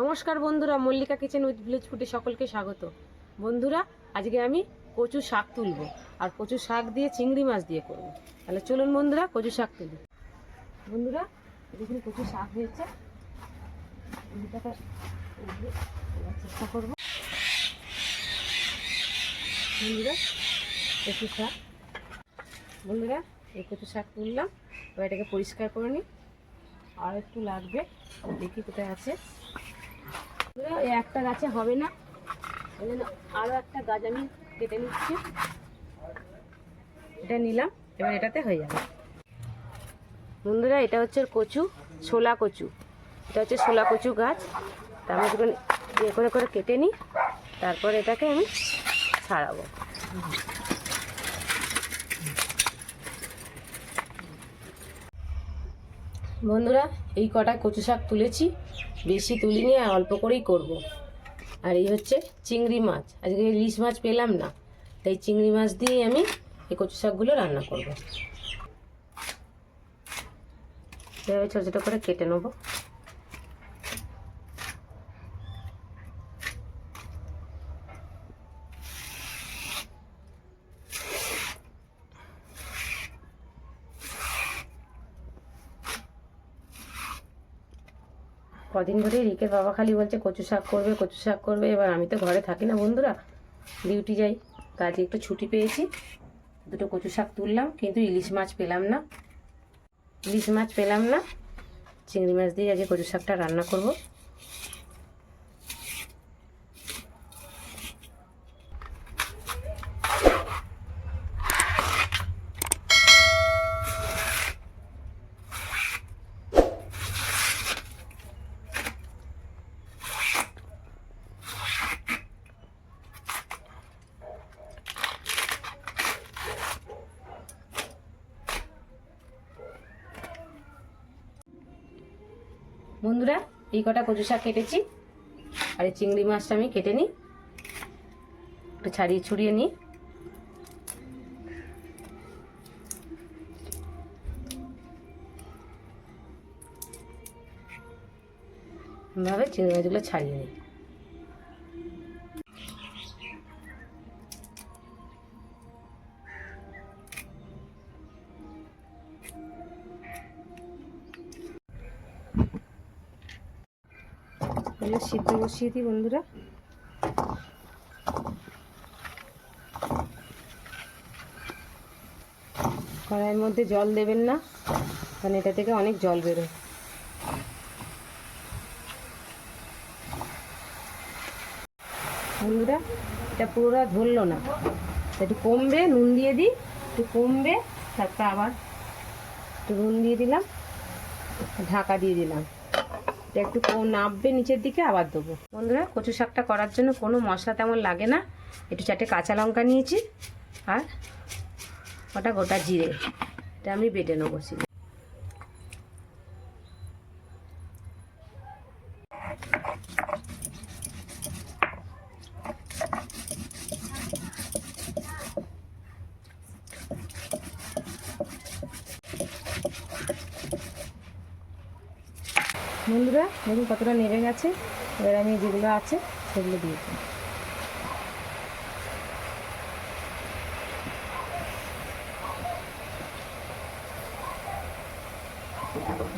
নমস্কার বন্ধুরা, Mallika kitchen with village ফুডে সকলকে স্বাগত। বন্ধুরা, আজকে আমি কচু শাক তুলবো, আর কচু শাক দিয়ে চিংড়ি মাছ দিয়ে করব। তাহলে চলুন বন্ধুরা, কচু শাক তুলি। বন্ধুরা, দেখুন কচু শাক হয়েছে। চেষ্টা করব। বন্ধুরা, কচু শাক। বন্ধুরা, এই কচু শাক তুললাম। এবার এটাকে পরিষ্কার করে নিই। আর একটু লাগবে, দেখি কোথায় আছে। একটা গাছে হবে না। ওই জন্য আরও একটা গাছ আমি কেটে নিচ্ছি। এটা নিলাম, এবার এটাতে হয়ে যাবে। বন্ধুরা, এটা হচ্ছে কচু, ছোলা কচু। এটা হচ্ছে ছোলা কচু গাছ। তা আমি যখন ইয়ে করে করে কেটে নিই, তারপর এটাকে আমি ছাড়াবো। বন্ধুরা, এই কটা কচু শাক তুলেছি। বেশি তুলিনি আর অল্প করেই করব। আর এই হচ্ছে চিংড়ি মাছ। আজকে ইলিশ মাছ পেলাম না, তাই চিংড়ি মাছ দিয়েই আমি এই কচু শাকগুলো রান্না করব। এভাবে ছোটো ছোটো করে কেটে নেব। কদিন ধরে রিকের বাবা খালি বলছে, কচু শাক করবে, কচু শাক করবে। এবার আমি তো ঘরে থাকি না বন্ধুরা। ডিউটি যাই। কাজে একটু ছুটি পেয়েছি। দুটো কচু শাক তুললাম, কিন্তু ইলিশ মাছ পেলাম না। ইলিশ মাছ পেলাম না। চিংড়ি মাছ দিয়ে আজকে কচু শাকটা রান্না করব। বন্ধুরা, এই কটা কচু শাক কেটেছি। আর এই চিংড়ি মাছটা আমি কেটে নিই। একটু ছাড়িয়ে ছুড়িয়ে নিই। ভাবে চিংড়ি মাছগুলো ছাড়িয়ে নিই। সিদ্ধ বসিয়ে দিই, বন্ধুরা। কড়াইয়ের মধ্যে জল দেবেন না, কারণ এটা থেকে অনেক জল বেরোয়। বন্ধুরা, এটা পুরোটা ধরলো না। একটু কমবে, নুন দিয়ে দিই, একটু কমবে, তারপর আবার একটু নুন দিয়ে দিলাম, ঢাকা দিয়ে দিলাম। একটু নামবে নিচের দিকে, আবার দেবো। বন্ধুরা, কচু শাকটা করার জন্য কোনো মশলা তেমন লাগে না। একটু চারটে কাঁচা লঙ্কা নিয়েছি আর ওটা গোটা জিরে। এটা আমি বেটে নেব শিলে। বন্ধুরা দেখুন কতটা নেড়ে গেছে, এবার আমি যেগুলো আছে সেগুলো দিয়ে দিই।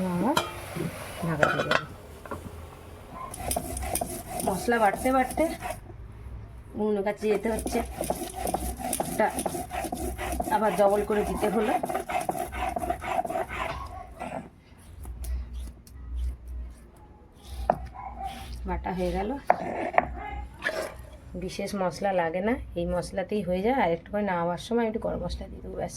দেবো মশলা বাটতে বাটতে উনুনের কাছে যেতে হচ্ছে। একটা আবার ডবল করে দিতে হলো। বাটা হয়ে গেল। বিশেষ মশলা লাগে না, এই মশলাতেই হয়ে যায়। আর একটু করে নামাবার সময় একটু গরম মশলা দিয়ে দেবো, ব্যাস।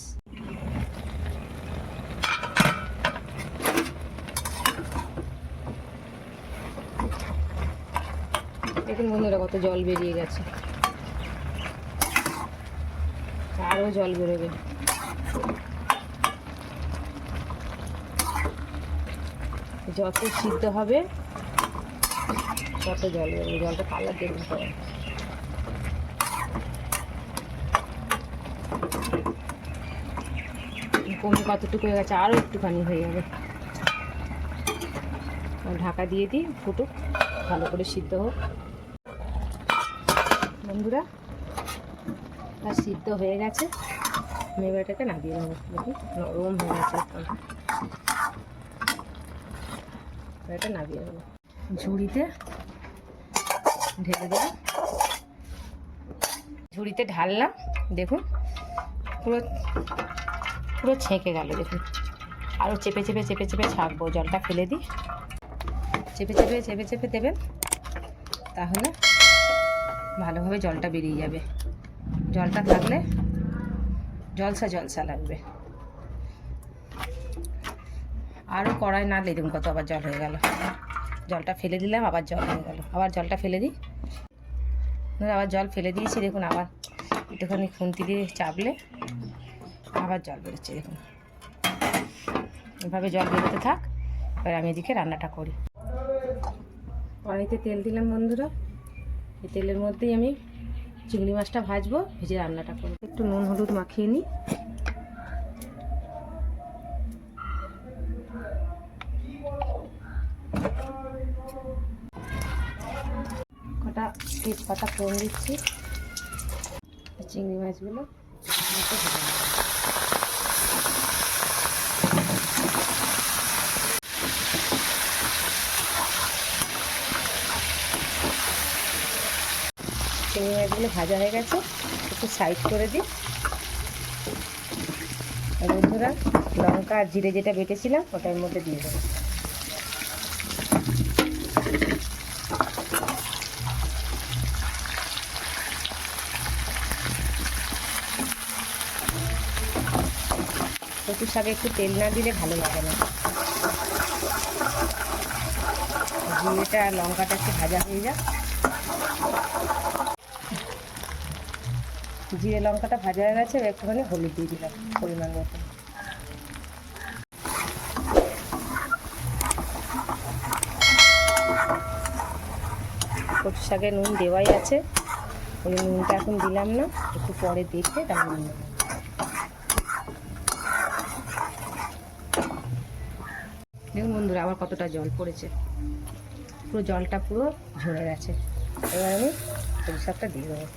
দেখুন বন্ধুরা, কত জল বেরিয়ে গেছে। আরও জল বেরোবে। যত সিদ্ধ হবে কত জল বেরোবে জলটা কালার দেখুন করে কমে কতটুকু হয়ে গেছে? আরও একটুখানি হয়ে যাবে। ঢাকা দিয়ে দিই, ফুটুক, ভালো করে সিদ্ধ হোক। বন্ধুরা আর সিদ্ধ হয়ে গেছে। আমি এবার এটাকে নামিয়ে নেব। দেখি, নরম হয়ে গেছে এটা নামিয়ে নেব। ঝুড়িতে ঢেলে দিলাম। ঝুড়িতে ঢাললাম, দেখুন, পুরো পুরো ছেঁকে গেল, দেখুন। আরও চেপে চেপে চেপে চেপে ছাঁকবো, জলটা ফেলে দিই। চেপে চেপে চেপে চেপে দেবেন, তাহলে ভালোভাবে জলটা বেরিয়ে যাবে। জলটা থাকলে জলসা জলসা লাগবে। আরও কড়াই না দেখুন কত আবার জল হয়ে গেল। জলটা ফেলে দিলাম, আবার জল হয়ে গেল। আবার জলটা ফেলে দিই। আবার জল ফেলে দিয়েছি, দেখুন আবার একটুখানি খুন্তি দিয়ে চাপলে আবার জল বেরোচ্ছে, দেখুন। এভাবে জল বেরোতে থাক, এবার আমি এদিকে রান্নাটা করি। কড়াইতে তেল দিলাম বন্ধুরা। এই তেলের মধ্যেই আমি চিংড়ি মাছটা ভাজবো, ভেজে রান্নাটা করব। একটু নুন হলুদ মাখিয়ে নিই। তেজপাতা ফোড়ন দিচ্ছি। চিংড়ি মাছগুলো চিংড়ি মাছগুলো ভাজা হয়ে গেছে। একটু সাইড করে দিই। বন্ধুরা, লঙ্কা আর জিরে যেটা বেটেছিলাম, ওটার মধ্যে দিয়ে দেবো। কচু শাকে একটু তেল না দিলে ভালো লাগে না। আর লঙ্কাটা একটু ভাজা হয়ে যাক। জিরে, লঙ্কাটা ভাজা হয়ে গেছে একটুখানি হলুদ দিয়ে দিলাম পরিমাণ মতো। কচু শাকে নুন দেওয়াই আছে। ওই নুনটা এখন দিলাম না, একটু পরে দেখে তারপর নুন দেখুন বন্ধুরা আবার কতটা জল পড়েছে। পুরো জলটা পুরো ঝরে গেছে। এবার আমি সরিষা দিয়ে দেবো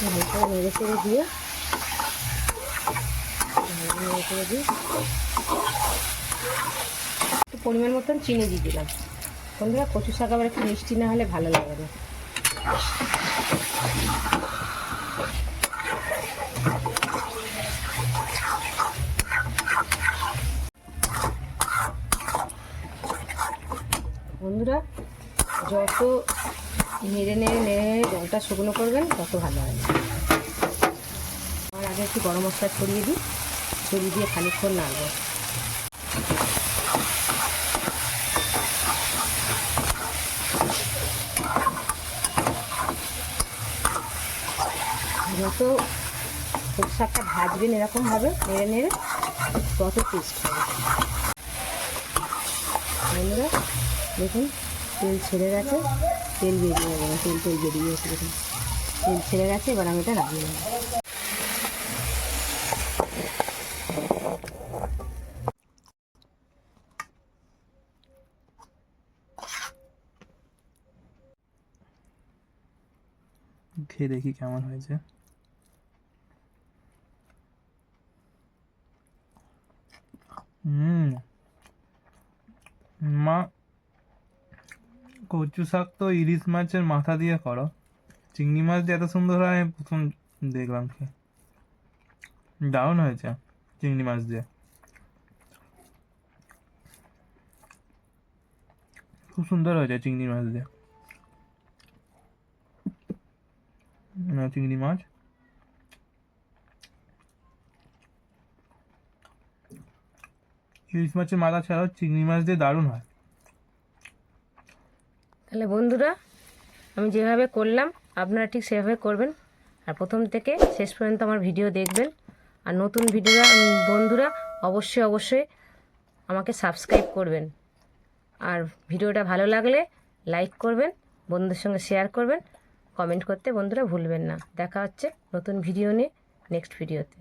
হালকা নেড়ে চেড়ে দিয়ে। চেড়ে দিয়ে একটু পরিমাণ মতন চিনি দিয়ে দিলাম। বন্ধুরা কচু শাক আবার একটু মিষ্টি না হলে ভালো লাগে না। বন্ধুরা, যত নেড়ে নেড়ে নেড়ে জলটা শুকনো করবেন, তত ভালো হয়। আগে একটু গরম মশলা ছড়িয়ে দিই, ছড়িয়ে দিয়ে খানিকক্ষণ নাড়বো। যত শাকটা ভাজবেন এরকমভাবে নেড়ে নেড়ে তত টেস্ট হবে। বন্ধুরা, দেখুন, তেল ছেড়ে গেছে, তেল বেরিয়ে যাবে তেল তেল বেরিয়ে গেছে, দেখুন। তেল ছেড়ে গেছে, এবার আমি এটা নেব খেয়ে দেখি কেমন হয়েছে। হুম। মা, কচু শাক তো ইলিশ মাছের মাথা দিয়ে করো। চিংড়ি মাছ দিয়ে এত সুন্দর হয়, আমি প্রথম দেখলাম খেয়ে দারুণ হয়েছে চিংড়ি মাছ দিয়ে। খুব সুন্দর হয়েছে চিংড়ি মাছ দিয়ে না, চিংড়ি মাছ ইলিশ মাছের মাথা ছাড়াও চিংড়ি মাছ দিয়ে দারুণ হয়। তাহলে বন্ধুরা, আমি যেভাবে করলাম, আপনারা ঠিক সেভাবে করবেন। আর প্রথম থেকে শেষ পর্যন্ত আমার ভিডিও দেখবেন। আর নতুন ভিডিও, বন্ধুরা, অবশ্যই অবশ্যই আমাকে সাবস্ক্রাইব করবেন। আর ভিডিওটা ভালো লাগলে লাইক করবেন, বন্ধুদের সঙ্গে শেয়ার করবেন। কমেন্ট করতে বন্ধুরা ভুলবেন না। দেখা হচ্ছে নতুন ভিডিও নিয়ে নেক্সট ভিডিওতে